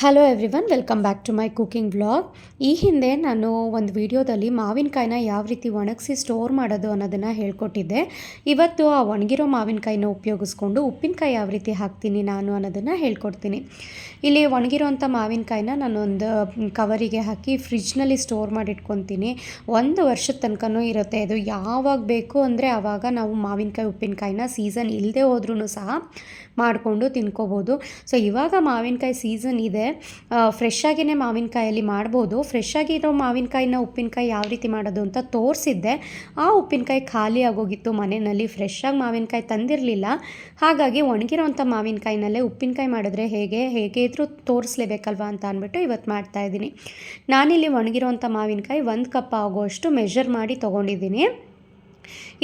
Hello everyone welcome back to my cooking vlog ಈ ಹಿಂದೆ ನಾನು ಒಂದು ವಿಡಿಯೋದಲ್ಲಿ ಮಾವಿನಕಾಯಿನ ಯಾವ ರೀತಿ ಒಣಗಿಸಿ ಸ್ಟೋರ್ ಮಾಡೋದು ಅನ್ನೋದನ್ನು ಹೇಳ್ಕೊಟ್ಟಿದ್ದೆ. ಇವತ್ತು ಆ ಒಣಗಿರೋ ಮಾವಿನಕಾಯಿನ ಉಪಯೋಗಿಸ್ಕೊಂಡು ಉಪ್ಪಿನಕಾಯಿ ಯಾವ ರೀತಿ ಹಾಕ್ತೀನಿ ನಾನು ಅನ್ನೋದನ್ನು ಹೇಳ್ಕೊಡ್ತೀನಿ. ಇಲ್ಲಿ ಒಣಗಿರೋಂಥ ಮಾವಿನಕಾಯಿನ ನಾನೊಂದು ಕವರಿಗೆ ಹಾಕಿ ಫ್ರಿಜ್ನಲ್ಲಿ ಸ್ಟೋರ್ ಮಾಡಿ ಇಟ್ಕೊತೀನಿ ಒಂದು ವರ್ಷದ ತನಕನೂ ಇರುತ್ತೆ. ಇದು ಯಾವಾಗ ಬೇಕು ಅಂದರೆ ಆವಾಗ ನಾವು ಮಾವಿನಕಾಯಿ, ಉಪ್ಪಿನಕಾಯಿನ ಸೀಸನ್ ಇಲ್ಲದೆ ಹೋದ್ರೂ ಸಹ ಮಾಡಿಕೊಂಡು ತಿನ್ಕೋಬೋದು. ಸೊ ಇವಾಗ ಮಾವಿನಕಾಯಿ ಸೀಸನ್ ಇದೆ. ಫ್ರೆಶ್ ಆಗಿನೇ ಮಾವಿನಕಾಯಲ್ಲಿ ಮಾಡ್ಬೋದು. ಫ್ರೆಶ್ ಆಗಿರೋ ಮಾವಿನಕಾಯಿನ ಉಪ್ಪಿನಕಾಯಿ ಯಾವ ರೀತಿ ಮಾಡೋದು ಅಂತ ತೋರಿಸಿದ್ದೆ. ಆ ಉಪ್ಪಿನಕಾಯಿ ಖಾಲಿ ಆಗೋಗಿತ್ತು ಮನೆಯಲ್ಲಿ. ಫ್ರೆಶ್ ಆಗಿ ಮಾವಿನಕಾಯಿ ತಂದಿರಲಿಲ್ಲ. ಹಾಗಾಗಿ ಒಣಗಿರೋಂಥ ಮಾವಿನಕಾಯಿನಲ್ಲೇ ಉಪ್ಪಿನಕಾಯಿ ಮಾಡಿದ್ರೆ ಹೇಗೆ ಹೇಗೆ ಇದ್ರೂ ತೋರಿಸ್ಲೇಬೇಕಲ್ವಾ ಅಂತ ಅಂದ್ಬಿಟ್ಟು ಇವತ್ತು ಮಾಡ್ತಾ ಇದ್ದೀನಿ. ನಾನಿಲ್ಲಿ ಒಣಗಿರೋಂಥ ಮಾವಿನಕಾಯಿ ಒಂದು ಕಪ್ ಆಗೋಷ್ಟು ಮೆಷರ್ ಮಾಡಿ ತೊಗೊಂಡಿದ್ದೀನಿ.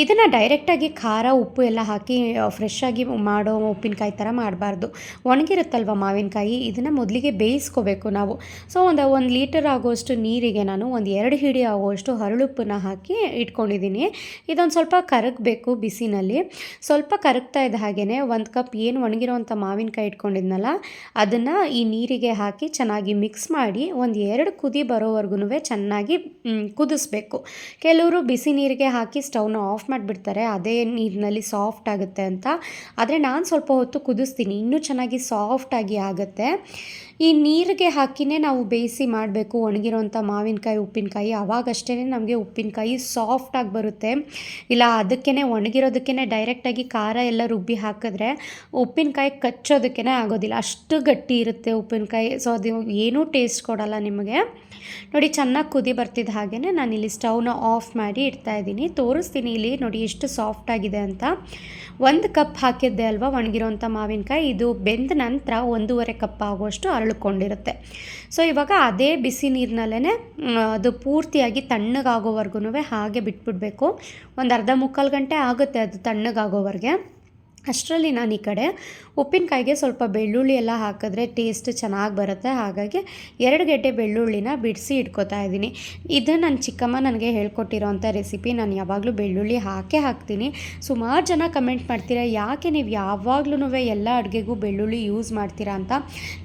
ಇದನ್ನು ಡೈರೆಕ್ಟಾಗಿ ಖಾರ, ಉಪ್ಪು ಎಲ್ಲ ಹಾಕಿ ಫ್ರೆಶ್ ಆಗಿ ಮಾಡೋ ಉಪ್ಪಿನಕಾಯಿ ಥರ ಮಾಡಬಾರ್ದು. ಒಣಗಿರುತ್ತಲ್ವ ಮಾವಿನಕಾಯಿ? ಇದನ್ನು ಮೊದಲಿಗೆ ಬೇಯಿಸ್ಕೋಬೇಕು ನಾವು. ಸೊ ಒಂದು ಒಂದು ಲೀಟರ್ ಆಗುವಷ್ಟು ನೀರಿಗೆ ನಾನು ಒಂದು ಎರಡು ಹಿಡಿ ಆಗುವಷ್ಟು ಹರಳುಪ್ಪನ್ನ ಹಾಕಿ ಇಟ್ಕೊಂಡಿದ್ದೀನಿ ಇದೊಂದು ಸ್ವಲ್ಪ ಕರಗಬೇಕು ಬಿಸಿನಲ್ಲಿ. ಸ್ವಲ್ಪ ಕರಗ್ತಾ ಇದ್ದ ಹಾಗೆಯೇ ಒಂದು ಕಪ್ ಏನು ಒಣಗಿರೋವಂಥ ಮಾವಿನಕಾಯಿ ಇಟ್ಕೊಂಡಿದ್ನಲ್ಲ, ಅದನ್ನು ಈ ನೀರಿಗೆ ಹಾಕಿ ಚೆನ್ನಾಗಿ ಮಿಕ್ಸ್ ಮಾಡಿ ಒಂದು ಎರಡು ಕುದಿ ಬರೋವರೆಗೂ ಚೆನ್ನಾಗಿ ಕುದಿಸ್ಬೇಕು. ಕೆಲವರು ಬಿಸಿ ನೀರಿಗೆ ಹಾಕಿ ಸ್ಟವ್ನ ಆಫ್ ಮಾಡಿಬಿಡ್ತಾರೆ, ಅದೇ ನೀರಿನಲ್ಲಿ ಸಾಫ್ಟ್ ಆಗುತ್ತೆ ಅಂತ. ಆದರೆ ನಾನು ಸ್ವಲ್ಪ ಹೊತ್ತು ಕುದಿಸ್ತೀನಿ, ಇನ್ನೂ ಚೆನ್ನಾಗಿ ಸಾಫ್ಟಾಗಿ ಆಗುತ್ತೆ. ಈ ನೀರಿಗೆ ಹಾಕಿನೇ ನಾವು ಬೇಯಿಸಿ ಮಾಡಬೇಕು, ಒಣಗಿರೋಂಥ ಮಾವಿನಕಾಯಿ, ಉಪ್ಪಿನಕಾಯಿ ಅವಾಗಷ್ಟೇ ನಮಗೆ ಉಪ್ಪಿನಕಾಯಿ ಸಾಫ್ಟಾಗಿ ಬರುತ್ತೆ. ಇಲ್ಲ ಅದಕ್ಕೇ ಒಣಗಿರೋದಕ್ಕೇ ಡೈರೆಕ್ಟಾಗಿ ಖಾರ ಎಲ್ಲ ರುಬ್ಬಿ ಹಾಕಿದ್ರೆ ಉಪ್ಪಿನಕಾಯಿ ಕಚ್ಚೋದಕ್ಕೇ ಆಗೋದಿಲ್ಲ. ಅಷ್ಟು ಗಟ್ಟಿ ಇರುತ್ತೆ ಉಪ್ಪಿನಕಾಯಿ ಸೊ ಅದು ಏನೂ ಟೇಸ್ಟ್ ಕೊಡೋಲ್ಲ ನಿಮಗೆ. ನೋಡಿ, ಚೆನ್ನಾಗಿ ಕುದಿ ಬರ್ತಿದ್ದ ಹಾಗೆಯೇ ಇಲ್ಲಿ ಸ್ಟವ್ನ ಆಫ್ ಮಾಡಿ ಇಡ್ತಾ ಇದ್ದೀನಿ. ಇಲ್ಲಿ ನೋಡಿ ಎಷ್ಟು ಸಾಫ್ಟ್ ಆಗಿದೆ ಅಂತ. ಒಂದು ಕಪ್ ಹಾಕಿದ್ದೆ ಅಲ್ವಾ ಒಣಗಿರೋಂಥ ಮಾವಿನಕಾಯಿ? ಇದು ಬೆಂದ ನಂತರ ಒಂದೂವರೆ ಕಪ್ ಆಗುವಷ್ಟು ಅರಳಿಕೊಂಡಿರುತ್ತೆ ಸೊ ಇವಾಗ ಅದೇ ಬಿಸಿ ನೀರಿನಲ್ಲೇ ಅದು ಪೂರ್ತಿಯಾಗಿ ತಣ್ಣಗಾಗೋವರೆಗೂ ಹಾಗೆ ಬಿಟ್ಬಿಡಬೇಕು. ಒಂದು ಅರ್ಧ ಮುಕ್ಕಾಲು ಗಂಟೆ ಆಗುತ್ತೆ ಅದು ತಣ್ಣಗಾಗೋವರೆಗೆ. ಅಷ್ಟರಲ್ಲಿ ನಾನು ಈ ಕಡೆ ಉಪ್ಪಿನಕಾಯಿಗೆ ಸ್ವಲ್ಪ ಬೆಳ್ಳುಳ್ಳಿ ಎಲ್ಲ ಹಾಕಿದ್ರೆ ಟೇಸ್ಟ್ ಚೆನ್ನಾಗಿ ಬರುತ್ತೆ. ಹಾಗಾಗಿ ಎರಡು ಗೆಡ್ಡೆ ಬೆಳ್ಳುಳ್ಳಿನ ಬಿಡಿಸಿ ಇಟ್ಕೋತಾ ಇದ್ದೀನಿ. ಇದು ನನ್ನ ಚಿಕ್ಕಮ್ಮ ನನಗೆ ಹೇಳ್ಕೊಟ್ಟಿರೋಂಥ ರೆಸಿಪಿ ನಾನು ಯಾವಾಗಲೂ ಬೆಳ್ಳುಳ್ಳಿ ಹಾಕೇ ಹಾಕ್ತೀನಿ. ಸುಮಾರು ಜನ ಕಮೆಂಟ್ ಮಾಡ್ತೀರಾ, ಯಾಕೆ ನೀವು ಯಾವಾಗ್ಲೂ ಎಲ್ಲ ಅಡುಗೆಗೂ ಬೆಳ್ಳುಳ್ಳಿ ಯೂಸ್ ಮಾಡ್ತೀರಾ ಅಂತ?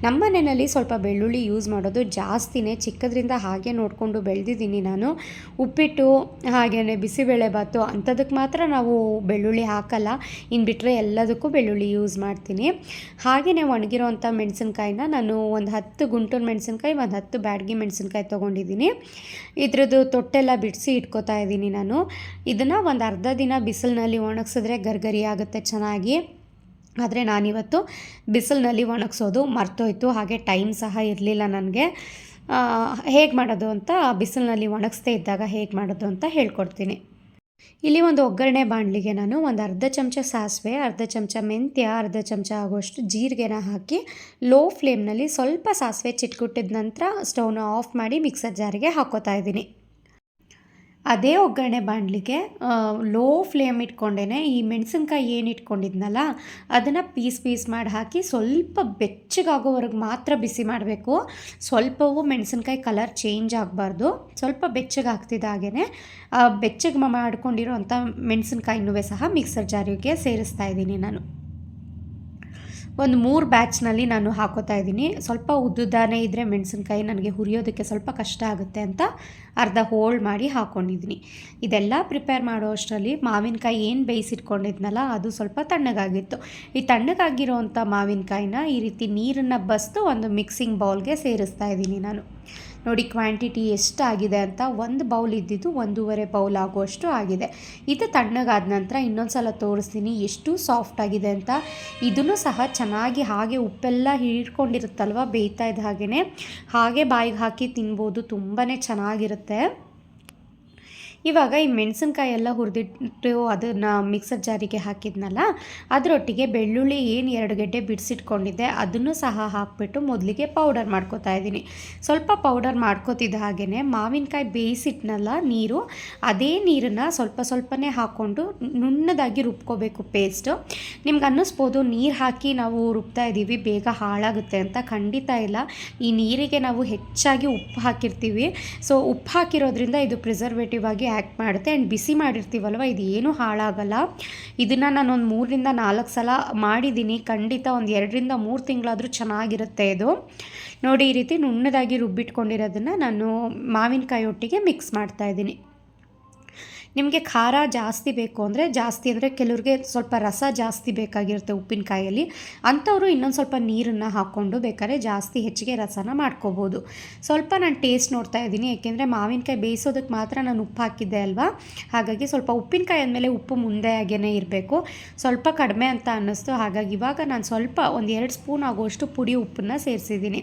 ನಮ್ಮ ಮನೆಯಲ್ಲಿ ಸ್ವಲ್ಪ ಬೆಳ್ಳುಳ್ಳಿ ಯೂಸ್ ಮಾಡೋದು ಜಾಸ್ತಿನೇ. ಚಿಕ್ಕದ್ರಿಂದ ಹಾಗೆ ನೋಡಿಕೊಂಡು ಬೆಳೆದಿದ್ದೀನಿ ನಾನು. ಉಪ್ಪಿಟ್ಟು ಹಾಗೆಯೇ ಬಿಸಿಬೇಳೆಭಾತು ಅಂಥದಕ್ಕೆ ಮಾತ್ರ ನಾವು ಬೆಳ್ಳುಳ್ಳಿ ಹಾಕಲ್ಲ. ಇನ್ನು ಬಿಟ್ಟರೆ ಎಲ್ಲದಕ್ಕೂ ಬೆಳ್ಳುಳ್ಳಿ ಯೂಸ್ ಮಾಡ್ತೀನಿ. ಹಾಗೆಯೇ ಒಣಗಿರೋವಂಥ ಮೆಣಸಿನ್ಕಾಯಿನ ನಾನು ಒಂದು ಹತ್ತು ಗುಂಟೂರು ಮೆಣಸಿನ್ಕಾಯಿ, ಒಂದು ಹತ್ತು ಬ್ಯಾಡ್ಗಿ ಮೆಣಸಿನ್ಕಾಯಿ ತೊಗೊಂಡಿದ್ದೀನಿ. ಇದ್ರದ್ದು ತೊಟ್ಟೆಲ್ಲ ಬಿಡಿಸಿ ಇಟ್ಕೋತಾ ಇದ್ದೀನಿ ನಾನು. ಇದನ್ನು ಒಂದು ಅರ್ಧ ದಿನ ಬಿಸಿಲಿನಲ್ಲಿ ಒಣಗಿಸಿದ್ರೆ ಗರ್ಗರಿ ಆಗುತ್ತೆ ಚೆನ್ನಾಗಿ. ಆದರೆ ನಾನಿವತ್ತು ಬಿಸಿಲಿನಲ್ಲಿ ಒಣಗಿಸೋದು ಮರ್ತೋಯ್ತು, ಹಾಗೆ ಟೈಮ್ ಸಹ ಇರಲಿಲ್ಲ ನನಗೆ. ಹೇಗೆ ಮಾಡೋದು ಅಂತ, ಬಿಸಿಲಿನಲ್ಲಿ ಒಣಗಿಸ್ದೇ ಇದ್ದಾಗ ಹೇಗೆ ಮಾಡೋದು ಅಂತ ಹೇಳ್ಕೊಡ್ತೀನಿ. ಇಲ್ಲಿ ಒಂದು ಒಗ್ಗರಣೆ ಬಾಣಲಿಗೆ ನಾನು ಒಂದು ಅರ್ಧ ಚಮಚ ಸಾಸಿವೆ, ಅರ್ಧ ಚಮಚ ಮೆಂತ್ಯ, ಅರ್ಧ ಚಮಚ ಆಗೋಷ್ಟು ಜೀರಿಗೆನ ಹಾಕಿ ಲೋ ಫ್ಲೇಮ್ನಲ್ಲಿ ಸ್ವಲ್ಪ ಸಾಸಿವೆ ಚಿಟ್ಕುಟ್ಟಿದ ನಂತರ ಸ್ಟವ್ನ ಆಫ್ ಮಾಡಿ ಮಿಕ್ಸರ್ ಜಾರಿಗೆ ಹಾಕೋತಾ ಇದ್ದೀನಿ. ಅದೇ ಒಗ್ಗರಣೆ ಬಾಣಲಿಗೆ ಲೋ ಫ್ಲೇಮ್ ಇಟ್ಕೊಂಡೇ ಈ ಮೆಣಸಿನ್ಕಾಯಿ ಏನು ಇಟ್ಕೊಂಡಿದ್ನಲ್ಲ, ಅದನ್ನು ಪೀಸ್ ಪೀಸ್ ಮಾಡಿ ಹಾಕಿ ಸ್ವಲ್ಪ ಬೆಚ್ಚಗಾಗೋವರೆಗೆ ಮಾತ್ರ ಬಿಸಿ ಮಾಡಬೇಕು. ಸ್ವಲ್ಪವೂ ಮೆಣಸಿನ್ಕಾಯಿ ಕಲರ್ ಚೇಂಜ್ ಆಗಬಾರ್ದು. ಸ್ವಲ್ಪ ಬೆಚ್ಚಗೆ ಹಾಕ್ತಿದ್ದಾಗೇ ಬೆಚ್ಚಗೆ ಮಾಡ್ಕೊಂಡಿರೋ ಅಂಥ ಮೆಣಸಿನ್ಕಾಯಿನೂ ಸಹ ಮಿಕ್ಸರ್ ಜಾರಿಗೆ ಸೇರಿಸ್ತಾ ಇದ್ದೀನಿ ನಾನು. ಒಂದು ಮೂರು ಬ್ಯಾಚ್ನಲ್ಲಿ ನಾನು ಹಾಕೋತಾ ಇದ್ದೀನಿ. ಸ್ವಲ್ಪ ಉದ್ದುದ್ದಾನೆ ಇದ್ದರೆ ಮೆಣಸಿನ್ಕಾಯಿ ನನಗೆ ಹುರಿಯೋದಕ್ಕೆ ಸ್ವಲ್ಪ ಕಷ್ಟ ಆಗುತ್ತೆ ಅಂತ ಅರ್ಧ ಹೋಲ್ಡ್ ಮಾಡಿ ಹಾಕ್ಕೊಂಡಿದ್ದೀನಿ ಇದೆಲ್ಲ ಪ್ರಿಪೇರ್ ಮಾಡೋ ಅಷ್ಟರಲ್ಲಿ ಮಾವಿನಕಾಯಿ ಏನು ಬೇಯಿಸಿಟ್ಕೊಂಡಿದ್ನಲ್ಲ, ಅದು ಸ್ವಲ್ಪ ತಣ್ಣಗಾಗಿತ್ತು. ಈ ತಣ್ಣಗಾಗಿರೋವಂಥ ಮಾವಿನಕಾಯಿನ ಈ ರೀತಿ ನೀರನ್ನು ಬಸ್ತು ಒಂದು ಮಿಕ್ಸಿಂಗ್ ಬೌಲ್ಗೆ ಸೇರಿಸ್ತಾ ಇದ್ದೀನಿ ನಾನು. ನೋಡಿ ಕ್ವಾಂಟಿಟಿ ಎಷ್ಟಾಗಿದೆ ಅಂತ ಒಂದು ಬೌಲ್ ಇದ್ದಿದ್ದು ಒಂದೂವರೆ ಬೌಲ್ ಆಗುವಷ್ಟು ಆಗಿದೆ. ಇದು ತಣ್ಣಗಾದ ನಂತರ ಇನ್ನೊಂದು ಸಲ ತೋರಿಸ್ತೀನಿ ಎಷ್ಟು ಸಾಫ್ಟ್ ಆಗಿದೆ ಅಂತ. ಇದನ್ನು ಸಹ ಚೆನ್ನಾಗಿ ಹಾಗೆ ಉಪ್ಪೆಲ್ಲ ಹೀರ್ಕೊಂಡಿರುತ್ತಲ್ವ ಬೇಯ್ತಾ ಇದ್ದ ಹಾಗೆಯೇ ಹಾಗೆ ಬಾಯಿಗೆ ಹಾಕಿ ತಿನ್ಬೋದು ತುಂಬಾ ಚೆನ್ನಾಗಿರುತ್ತೆ. ಇವಾಗ ಈ ಮೆಣಸಿನ್ಕಾಯಿ ಎಲ್ಲ ಹುರಿದಿಟ್ಟು ಅದನ್ನು ಮಿಕ್ಸರ್ ಜಾರಿಗೆ ಹಾಕಿದ್ನಲ್ಲ, ಅದರೊಟ್ಟಿಗೆ ಬೆಳ್ಳುಳ್ಳಿ ಏನು ಎರಡು ಗೆಡ್ಡೆ ಬಿಡಿಸಿಟ್ಕೊಂಡಿದ್ದೆ, ಅದನ್ನು ಸಹ ಹಾಕಿಬಿಟ್ಟು ಮೊದಲಿಗೆ ಪೌಡರ್ ಮಾಡ್ಕೋತಾ ಇದ್ದೀನಿ. ಸ್ವಲ್ಪ ಪೌಡರ್ ಮಾಡ್ಕೋತಿದ್ದ ಹಾಗೆಯೇ ಮಾವಿನಕಾಯಿ ಬೇಯಿಸಿಟ್ನಲ್ಲ ನೀರು, ಅದೇ ನೀರನ್ನು ಸ್ವಲ್ಪ ಸ್ವಲ್ಪನೇ ಹಾಕ್ಕೊಂಡು ನುಣ್ಣದಾಗಿ ರುಬ್ಕೋಬೇಕು ಪೇಸ್ಟು ನಿಮ್ಗೆ ಅನ್ನಿಸ್ಬೋದು, ನೀರು ಹಾಕಿ ನಾವು ರುಬ್ತಾ ಇದ್ದೀವಿ ಬೇಗ ಹಾಳಾಗುತ್ತೆ ಅಂತ ಖಂಡಿತ ಇಲ್ಲ. ಈ ನೀರಿಗೆ ನಾವು ಹೆಚ್ಚಾಗಿ ಉಪ್ಪು ಹಾಕಿರ್ತೀವಿ. ಸೊ ಉಪ್ಪು ಹಾಕಿರೋದ್ರಿಂದ ಇದು ಪ್ರಿಸರ್ವೇಟಿವ್ ಆಗಿ ಆ್ಯಕ್ಟ್ ಮಾಡುತ್ತೆ ಆ್ಯಂಡ್ ಬಿಸಿ ಮಾಡಿರ್ತೀವಲ್ವ? ಇದು ಏನೂ ಹಾಳಾಗಲ್ಲ. ಇದನ್ನು ನಾನು ಒಂದು ಮೂರರಿಂದ ನಾಲ್ಕು ಸಲ ಮಾಡಿದ್ದೀನಿ. ಖಂಡಿತ ಒಂದು ಎರಡರಿಂದ ಮೂರು ತಿಂಗಳಾದರೂ ಚೆನ್ನಾಗಿರುತ್ತೆ ಇದು. ನೋಡಿ ಈ ರೀತಿ ನುಣ್ಣದಾಗಿ ರುಬ್ಬಿಟ್ಕೊಂಡಿರೋದನ್ನು ನಾನು ಮಾವಿನಕಾಯಿ ಒಟ್ಟಿಗೆ ಮಿಕ್ಸ್ ಮಾಡ್ತಾಯಿದ್ದೀನಿ ನಿಮಗೆ ಖಾರ ಜಾಸ್ತಿ ಬೇಕು ಅಂದರೆ ಜಾಸ್ತಿ ಅಂದರೆ ಕೆಲವ್ರಿಗೆ ಸ್ವಲ್ಪ ರಸ ಜಾಸ್ತಿ ಬೇಕಾಗಿರುತ್ತೆ ಉಪ್ಪಿನಕಾಯಲ್ಲಿ. ಅಂಥವರು ಇನ್ನೊಂದು ಸ್ವಲ್ಪ ನೀರನ್ನು ಹಾಕ್ಕೊಂಡು ಬೇಕಾದ್ರೆ ಜಾಸ್ತಿ ಹೆಚ್ಚಿಗೆ ರಸನ ಮಾಡ್ಕೋಬೋದು. ಸ್ವಲ್ಪ ನಾನು ಟೇಸ್ಟ್ ನೋಡ್ತಾ ಇದ್ದೀನಿ, ಏಕೆಂದರೆ ಮಾವಿನಕಾಯಿ ಬೇಯಿಸೋದಕ್ಕೆ ಮಾತ್ರ ನಾನು ಉಪ್ಪು ಹಾಕಿದ್ದೆ ಅಲ್ವಾ? ಹಾಗಾಗಿ ಸ್ವಲ್ಪ ಉಪ್ಪಿನಕಾಯಿ ಅಂದಮೇಲೆ ಉಪ್ಪು ಮುಂದೆ ಆಗೇ ಇರಬೇಕು. ಸ್ವಲ್ಪ ಕಡಿಮೆ ಅಂತ ಅನ್ನಿಸ್ತು, ಹಾಗಾಗಿ ಇವಾಗ ನಾನು ಸ್ವಲ್ಪ ಒಂದು ಎರಡು ಸ್ಪೂನ್ ಆಗುವಷ್ಟು ಪುಡಿ ಉಪ್ಪನ್ನು ಸೇರಿಸಿದ್ದೀನಿ.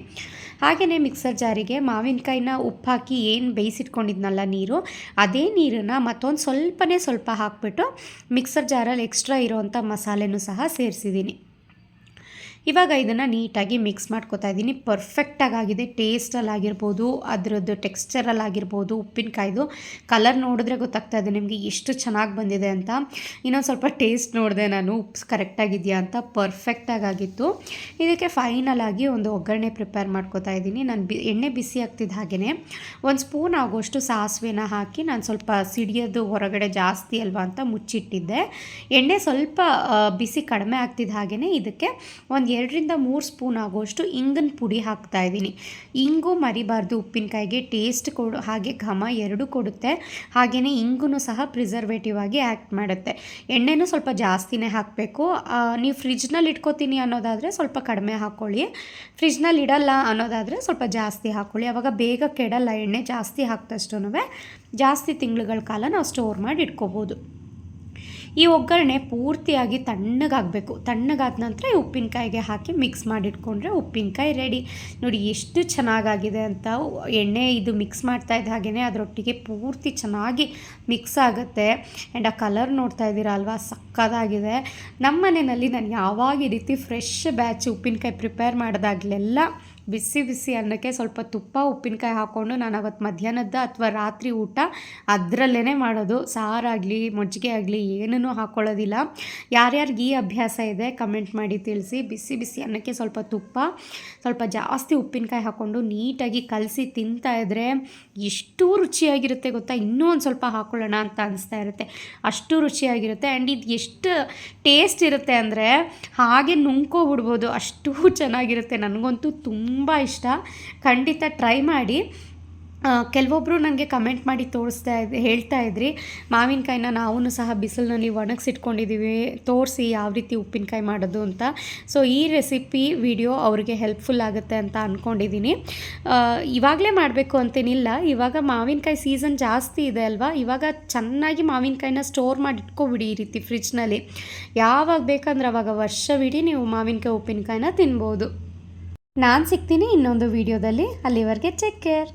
ಹಾಗೆಯೇ ಮಿಕ್ಸರ್ ಜಾರಿಗೆ ಮಾವಿನಕಾಯಿನ ಉಪ್ಪು ಹಾಕಿ ಏನು ಬೇಯಿಸಿಟ್ಕೊಂಡಿದ್ನಲ್ಲ ನೀರು, ಅದೇ ನೀರನ್ನು ಮತ್ತೊಂದು ಸ್ವಲ್ಪನೇ ಸ್ವಲ್ಪ ಹಾಕಿಬಿಟ್ಟು ಮಿಕ್ಸರ್ ಜಾರಲ್ಲಿ ಎಕ್ಸ್ಟ್ರಾ ಇರೋವಂಥ ಮಸಾಲೆನೂ ಸಹ ಸೇರಿಸಿದ್ದೀನಿ. ಇವಾಗ ಇದನ್ನು ನೀಟಾಗಿ ಮಿಕ್ಸ್ ಮಾಡ್ಕೋತಾ ಇದ್ದೀನಿ. ಪರ್ಫೆಕ್ಟಾಗಿ ಆಗಿದೆ ಟೇಸ್ಟಲ್ಲಿ ಆಗಿರ್ಬೋದು, ಅದರದ್ದು ಟೆಕ್ಸ್ಚರಲ್ಲಿ ಆಗಿರ್ಬೋದು, ಉಪ್ಪಿನಕಾಯ್ದು. ಕಲರ್ ನೋಡಿದ್ರೆ ಗೊತ್ತಾಗ್ತಾ ಇದೆ ನಿಮಗೆ ಎಷ್ಟು ಚೆನ್ನಾಗಿ ಬಂದಿದೆ ಅಂತ. ಇನ್ನೊಂದು ಸ್ವಲ್ಪ ಟೇಸ್ಟ್ ನೋಡಿದೆ ನಾನು. ಉಪ್ಸ್ ಕರೆಕ್ಟಾಗಿದೆಯಾ ಅಂತ. ಪರ್ಫೆಕ್ಟಾಗಿ ಆಗಿತ್ತು ಇದಕ್ಕೆ ಫೈನಲ್ ಆಗಿ ಒಂದು ಒಗ್ಗರಣೆ ಪ್ರಿಪೇರ್ ಮಾಡ್ಕೋತಾ ಇದ್ದೀನಿ. ನಾನು ಬಿ, ಎಣ್ಣೆ ಬಿಸಿ ಆಗ್ತಿದ್ದ ಹಾಗೆಯೇ ಒಂದು ಸ್ಪೂನ್ ಆಗೋಷ್ಟು ಸಾಸಿವೆನ ಹಾಕಿ ನಾನು ಸ್ವಲ್ಪ ಸಿಡಿಯೋದು ಹೊರಗಡೆ ಜಾಸ್ತಿ ಅಲ್ವಾ ಅಂತ ಮುಚ್ಚಿಟ್ಟಿದ್ದೆ. ಎಣ್ಣೆ ಸ್ವಲ್ಪ ಬಿಸಿ ಕಡಿಮೆ ಆಗ್ತಿದ್ದ ಹಾಗೆಯೇ ಇದಕ್ಕೆ ಒಂದು ಎರಡರಿಂದ ಮೂರು ಸ್ಪೂನ್ ಆಗುವಷ್ಟು ಇಂಗನ್ ಪುಡಿ ಹಾಕ್ತಾ ಇದ್ದೀನಿ. ಇಂಗು ಮರಿಬಾರ್ದು, ಉಪ್ಪಿನಕಾಯಿಗೆ ಟೇಸ್ಟ್ ಕೊಡು, ಹಾಗೆ ಘಮ ಎರಡೂ ಕೊಡುತ್ತೆ. ಹಾಗೆಯೇ ಇಂಗು ಸಹ ಪ್ರಿಸರ್ವೇಟಿವ್ ಆಗಿ ಆ್ಯಕ್ಟ್ ಮಾಡುತ್ತೆ. ಎಣ್ಣೆನೂ ಸ್ವಲ್ಪ ಜಾಸ್ತಿನೇ ಹಾಕಬೇಕು. ನೀವು ಫ್ರಿಜ್ನಲ್ಲಿ ಇಟ್ಕೋತೀನಿ ಅನ್ನೋದಾದರೆ ಸ್ವಲ್ಪ ಕಡಿಮೆ ಹಾಕ್ಕೊಳ್ಳಿ ಫ್ರಿಜ್ನಲ್ಲಿ ಇಡಲ್ಲ ಅನ್ನೋದಾದರೆ ಸ್ವಲ್ಪ ಜಾಸ್ತಿ ಹಾಕ್ಕೊಳ್ಳಿ ಆವಾಗ ಬೇಗ ಕೆಡಲ್ಲ, ಎಣ್ಣೆ ಜಾಸ್ತಿ ಹಾಕ್ದಷ್ಟೂ ಜಾಸ್ತಿ ತಿಂಗಳುಗಳ ಕಾಲ ನಾವು ಸ್ಟೋರ್ ಮಾಡಿ ಇಟ್ಕೋಬೋದು. ಈ ಒಗ್ಗರಣೆ ಪೂರ್ತಿಯಾಗಿ ತಣ್ಣಗಾಗಬೇಕು. ತಣ್ಣಗಾದ ನಂತರ ಈ ಉಪ್ಪಿನಕಾಯಿಗೆ ಹಾಕಿ ಮಿಕ್ಸ್ ಮಾಡಿಟ್ಕೊಂಡ್ರೆ ಉಪ್ಪಿನಕಾಯಿ ರೆಡಿ ನೋಡಿ ಎಷ್ಟು ಚೆನ್ನಾಗಾಗಿದೆ ಅಂತ ಎಣ್ಣೆ ಇದು ಮಿಕ್ಸ್ ಮಾಡ್ತಾ ಇದ್ದ ಹಾಗೆಯೇ ಅದರೊಟ್ಟಿಗೆ ಪೂರ್ತಿ ಚೆನ್ನಾಗಿ ಮಿಕ್ಸ್ ಆಗುತ್ತೆ. ಆ್ಯಂಡ್ ಆ ಕಲರ್ ನೋಡ್ತಾ ಇದ್ದೀರಾ ಅಲ್ವಾ? ಸಕ್ಕದಾಗಿದೆ. ನಮ್ಮ ಮನೆಯಲ್ಲಿ ನಾನು ಯಾವಾಗ ಈ ರೀತಿ ಫ್ರೆಶ್ ಬ್ಯಾಚ್ ಉಪ್ಪಿನಕಾಯಿ ಪ್ರಿಪೇರ್ ಮಾಡಿದಾಗಲೆಲ್ಲ ಬಿಸಿ ಬಿಸಿ ಅನ್ನಕ್ಕೆ ಸ್ವಲ್ಪ ತುಪ್ಪ, ಉಪ್ಪಿನಕಾಯಿ ಹಾಕ್ಕೊಂಡು ನಾನು ಅವತ್ತು ಮಧ್ಯಾಹ್ನದ ಅಥವಾ ರಾತ್ರಿ ಊಟ ಅದರಲ್ಲೇ ಮಾಡೋದು. ಸಾರಾಗಲಿ, ಮಜ್ಜಿಗೆ ಆಗಲಿ ಏನೂ ಹಾಕ್ಕೊಳ್ಳೋದಿಲ್ಲ ಯಾರ್ಯಾರಿಗೆ ಈ ಅಭ್ಯಾಸ ಇದೆ ಕಮೆಂಟ್ ಮಾಡಿ ತಿಳಿಸಿ. ಬಿಸಿ ಬಿಸಿ ಅನ್ನಕ್ಕೆ ಸ್ವಲ್ಪ ತುಪ್ಪ, ಸ್ವಲ್ಪ ಜಾಸ್ತಿ ಉಪ್ಪಿನಕಾಯಿ ಹಾಕ್ಕೊಂಡು ನೀಟಾಗಿ ಕಲಸಿ ತಿಂತಾ ಇದ್ದರೆ ಎಷ್ಟು ರುಚಿಯಾಗಿರುತ್ತೆ ಗೊತ್ತಾ? ಇನ್ನೂ ಒಂದು ಸ್ವಲ್ಪ ಹಾಕ್ಕೊಳ್ಳೋಣ ಅಂತ ಅನಿಸ್ತಾ ಇರುತ್ತೆ. ಅಷ್ಟು ರುಚಿಯಾಗಿರುತ್ತೆ. ಆ್ಯಂಡ್ ಇದು ಎಷ್ಟು ಟೇಸ್ಟ್ ಇರುತ್ತೆ ಅಂದರೆ ಹಾಗೆ ನುಂಗ್ಕೊಬಿಡ್ಬೋದು. ಅಷ್ಟು ಚೆನ್ನಾಗಿರುತ್ತೆ. ನನಗಂತೂ ತುಂಬ ತುಂಬ ಇಷ್ಟ. ಖಂಡಿತ ಟ್ರೈ ಮಾಡಿ. ಕೆಲವೊಬ್ಬರು ನನಗೆ ಕಮೆಂಟ್ ಮಾಡಿ ತೋರಿಸ್ತಾ ಇದ್ದೆ ಹೇಳ್ತಾ ಇದ್ರಿ. ಮಾವಿನಕಾಯಿನ ನಾವು ಸಹ ಬಿಸಿಲಿನಲ್ಲಿ ಒಣಗಿಸಿಟ್ಕೊಂಡಿದ್ದೀವಿ ತೋರಿಸಿ ಯಾವ ರೀತಿ ಉಪ್ಪಿನಕಾಯಿ ಮಾಡೋದು ಅಂತ. ಸೊ ಈ ರೆಸಿಪಿ ವಿಡಿಯೋ ಅವರಿಗೆ ಹೆಲ್ಪ್ಫುಲ್ ಆಗುತ್ತೆ ಅಂತ ಅಂದ್ಕೊಂಡಿದ್ದೀನಿ ಇವಾಗಲೇ ಮಾಡಬೇಕು ಅಂತೇನಿಲ್ಲ. ಇವಾಗ ಮಾವಿನಕಾಯಿ ಸೀಸನ್ ಜಾಸ್ತಿ ಇದೆ ಅಲ್ವಾ? ಇವಾಗ ಚೆನ್ನಾಗಿ ಮಾವಿನಕಾಯಿನ ಸ್ಟೋರ್ ಮಾಡಿ ಇಟ್ಕೊಬಿಡಿ ಈ ರೀತಿ ಫ್ರಿಜ್ನಲ್ಲಿ ಯಾವಾಗ ಬೇಕಂದ್ರೆ ಅವಾಗ ವರ್ಷವಿಡೀ ನೀವು ಮಾವಿನಕಾಯಿ ಉಪ್ಪಿನಕಾಯಿನ ತಿನ್ಬೋದು. ನಾನು ಸಿಗ್ತೀನಿ ಇನ್ನೊಂದು ವೀಡಿಯೋದಲ್ಲಿ. ಅಲ್ಲಿವರೆಗೆ ಚೆಕ್ ಕೇರ್